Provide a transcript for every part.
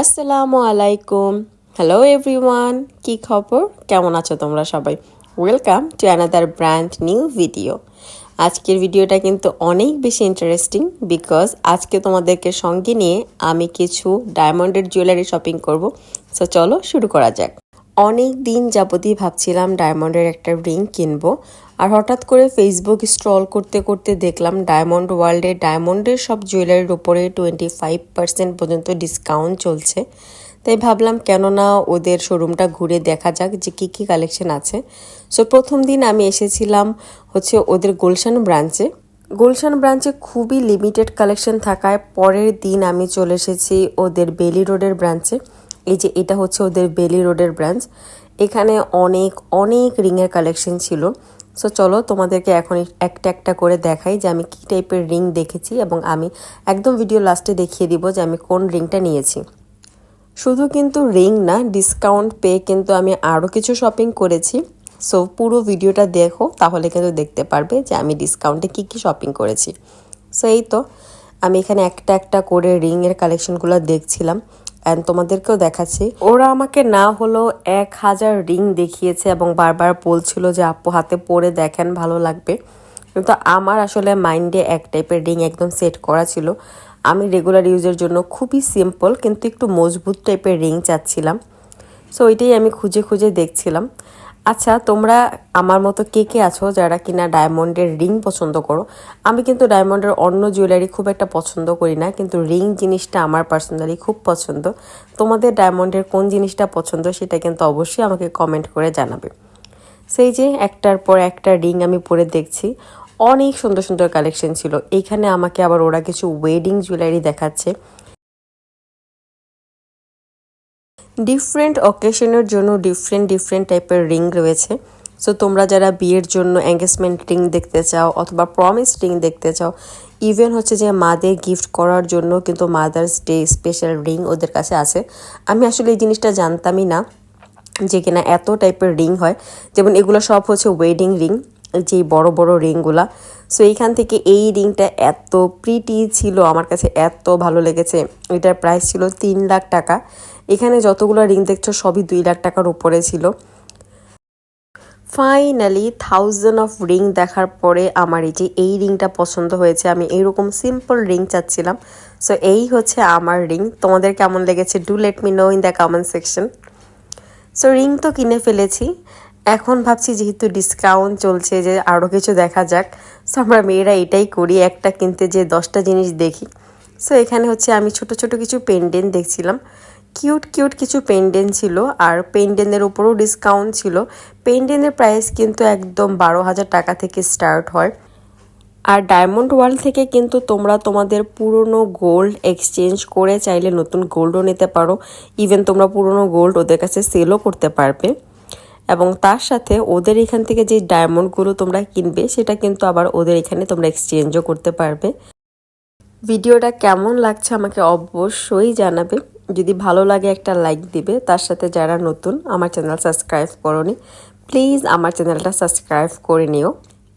আসসালামু আলাইকুম। Hello everyone কি খবর? কেমন আছো তোমরা সবাই? Welcome to another brand new video আজকের ভিডিওটা কিন্তু অনেক বেশি ইন্টারেস্টিং বিকজ আজকে তোমাদেরকে সঙ্গে নিয়ে আমি কিছু ডায়মন্ডের জুয়েলারি শপিং করব। সো চলো শুরু করা যাক। অনেক দিন যাবতই ভাবছিলাম ডায়মন্ডের একটা রিং কিনবো। আর হঠাৎ করে ফেসবুক স্ক্রল করতে করতে দেখলাম ডায়মন্ড ওয়ার্ল্ডে ডায়মন্ডের সব জুয়েলারির উপরে টোয়েন্টি ফাইভ পার্সেন্ট পর্যন্ত ডিসকাউন্ট চলছে। তাই ভাবলাম কেননা ওদের শোরুমটা ঘুরে দেখা যাক যে কী কী কালেকশন আছে। সো প্রথম দিন আমি এসেছিলাম হচ্ছে ওদের গুলশান ব্রাঞ্চে গুলশান ব্রাঞ্চে খুবই লিমিটেড কালেকশন থাকায় পরের দিন আমি চলে এসেছি ওদের বেলি রোডের ব্রাঞ্চে এই যে এটা হচ্ছে ওদের বেলি রোডের ব্রাঞ্চ এখানে অনেক অনেক রিংয়ের কালেকশন ছিল। সো চলো তোমাদেরকে এখন একটা একটা করে দেখাই যে আমি কী টাইপের রিং দেখেছি এবং আমি একদম ভিডিও লাস্টে দেখিয়ে দিব যে আমি কোন রিংটা নিয়েছি। শুধু কিন্তু রিং না ডিসকাউন্ট পেয়ে কিন্তু আমি আরও কিছু শপিং করেছি। সো পুরো ভিডিওটা দেখো, তাহলে কিন্তু দেখতে পারবে যে আমি ডিসকাউন্টে কী কী শপিং করেছি। সো এই তো, আমি এখানে একটা একটা করে রিংয়ের কালেকশনগুলো দেখছিলাম। অ্যান্ড তোমাদেরকেও দেখাচ্ছি। ওরা আমাকে না হলো এক হাজার রিং দেখিয়েছে এবং বারবার বলছিল যে, আপু, হাতে পরে দেখেন, ভালো লাগবে। কিন্তু আমার আসলে মাইন্ডে এক টাইপের রিং একদম সেট করা ছিল। আমি রেগুলার ইউজের জন্য খুবই সিম্পল কিন্তু একটু মজবুত টাইপের রিং চাচ্ছিলাম। সো ওইটাই আমি খুঁজে খুঁজে দেখছিলাম। আচ্ছা তোমরা আমার মতো কে কে আছো যারা কিনা ডায়মন্ডের রিং পছন্দ করো? আমি কিন্তু ডায়মন্ডের অন্য জুয়েলারি খুব একটা পছন্দ করি না, কিন্তু রিং জিনিসটা আমার পার্সোনালি খুব পছন্দ। তোমাদের ডায়মন্ডের কোন জিনিসটা পছন্দ সেটা কিন্তু অবশ্যই আমাকে কমেন্ট করে জানাবে। সেই যে একটার পর একটা রিং আমি পরে দেখছি। অনেক সুন্দর সুন্দর কালেকশন ছিল। এইখানে আমাকে আবার ওরা কিছু ওয়েডিং জুয়েলারি দেখাচ্ছে। ডিফারেন্ট অকেশনের জন্য ডিফারেন্ট ডিফারেন্ট টাইপের রিং রয়েছে। সো তোমরা যারা বিয়ের জন্য এঙ্গেজমেন্ট রিং দেখতে চাও অথবা প্রমিস রিং দেখতে চাও ইভেন হচ্ছে যে মাদের গিফট করার জন্য কিন্তু মাদার্স ডে স্পেশাল রিং ওদের কাছে আছে। আমি আসলে এই জিনিসটা জানতামই না যে কিনা এত টাইপের রিং হয়। যেমন এগুলো সব হচ্ছে ওয়েডিং রিং যে বড় বড় রিংগুলা। সো এইখান থেকে এই রিংটা এত প্রিটি ছিল, আমার কাছে এত ভালো লেগেছে। এটার প্রাইস ছিল তিন লাখ টাকা। এখানে যতগুলো রিং দেখছ, সবই দুই লাখ টাকার উপরে ছিল। ফাইনালি থাউজেন্ড অফ রিং দেখার পরে আমার এই যে এই রিংটা পছন্দ হয়েছে, আমি এইরকম সিম্পল রিং চাচ্ছিলাম। সো এই হচ্ছে আমার রিং তোমাদের কেমন লেগেছে? Do let me know in the comment section so ring তো কিনে ফেলেছি। এখন ভাবছি যেহেতু ডিসকাউন্ট চলছে যে আরও কিছু দেখা যাক। সো আমরা মেয়েরা এটাই করি, একটা কিনতে যে দশটা জিনিস দেখি। সো এখানে হচ্ছে আমি ছোট ছোট কিছু পেন্ডেন্ট দেখছিলাম। কিউট কিউট কিছু পেন্ডেন্ট ছিল আর পেন্ডেন্টের উপরও ডিসকাউন্ট ছিল। পেন্ডেন্টের প্রাইস কিন্তু একদম বারো হাজার টাকা থেকে স্টার্ট হয়। আর ডায়মন্ড ওয়ার্ল্ড থেকে কিন্তু তোমরা তোমাদের পুরনো গোল্ড এক্সচেঞ্জ করে চাইলে নতুন গোল্ডও নিতে পারো। ইভেন তোমরা পুরনো গোল্ড ওদের কাছে সেলও করতে পারবে। এবং তার সাথে ওদের এখান থেকে যে ডায়মন্ডগুলো তোমরা কিনবে, সেটা কিন্তু আবার ওদের এখানে তোমরা এক্সচেঞ্জও করতে পারবে। ভিডিওটা কেমন লাগছে আমাকে অবশ্যই জানাবে। যদি ভালো লাগে একটা লাইক দিবে, তার সাথে যারা নতুন, আমার চ্যানেল সাবস্ক্রাইব করনি প্লিজ আমার চ্যানেলটা সাবস্ক্রাইব করে নিও।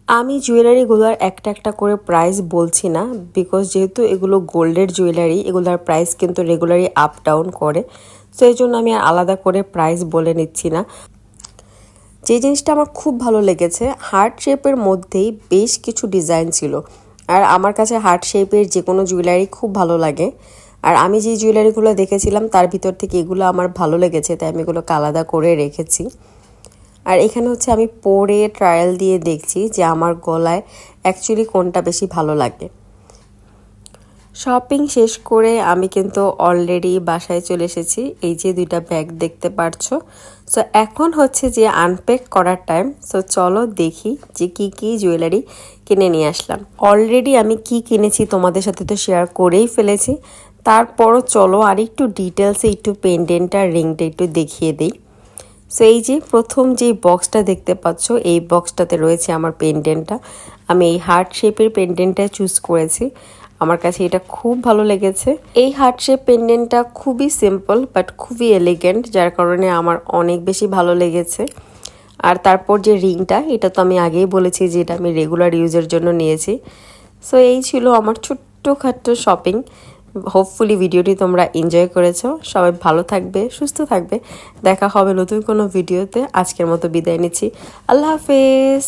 আমি জুয়েলারিগুলোর একটা একটা করে প্রাইস বলছি না বিকজ যেহেতু এগুলো গোল্ডের জুয়েলারি এগুলোর প্রাইস কিন্তু রেগুলারই আপ ডাউন করে এই জন্য আমি আলাদা করে প্রাইস বলে নিচ্ছি না। যে জিনিসটা আমার খুব ভালো লেগেছে হার্ট শেপের মধ্যেই বেশ কিছু ডিজাইন ছিল। আর আমার কাছে হার্ট শেপের যে কোনো জুয়েলারি খুব ভালো লাগে। আর আমি যে জুয়েলারিগুলো দেখেছিলাম, তার ভিতর থেকে এগুলো আমার ভালো লেগেছে, তাই আমি এগুলোকে আলাদা করে রেখেছি। আর এখানে হচ্ছে আমি পরে ট্রায়াল দিয়ে দেখছি যে আমার গলায় অ্যাকচুয়ালি কোনটা বেশি ভালো লাগে। শপিং শেষ করে আমি কিন্তু অলরেডি বাসায় চলে এসেছি। এই যে দুইটা ব্যাগ দেখতে পারছ সো এখন হচ্ছে যে আনপ্যাক করার টাইম সো চলো দেখি যে কি কি জুয়েলারি কিনে নিয়ে আসলাম। অলরেডি আমি কি কিনেছি তোমাদের সাথে তো শেয়ার করেই ফেলেছি। তারপরও চলো আর একটু ডিটেলসে একটু পেন্ডেন্টটা রিংটা একটু দেখিয়ে দিই। সো এই যে প্রথম যে বক্সটা দেখতে পাচ্ছ, এই বক্সটাতে রয়েছে আমার পেন্ডেন্টটা আমি এই হার্ট শেপের পেন্ডেন্টটা চুজ করেছি। আমার কাছে এটা খুব ভালো লেগেছে। এই হার্ট শেপ পেন্ডেন্টটা খুবই সিম্পল বাট খুবই এলিগেন্ট যার কারণে আমার অনেক বেশি ভালো লেগেছে। আর তারপর যে রিংটা, এটা তো আমি আগেই বলেছি যে এটা আমি রেগুলার ইউজের জন্য নিয়েছি। সো এই ছিল আমার ছোট্টখাট্ট শপিং হোপফুলি ভিডিওটি তোমরা এনজয় করেছ। সবাই ভালো থাকবে, সুস্থ থাকবে। দেখা হবে নতুন কোনো ভিডিওতে আজকের মতো বিদায় নিচ্ছি। আল্লাহ হাফেজ!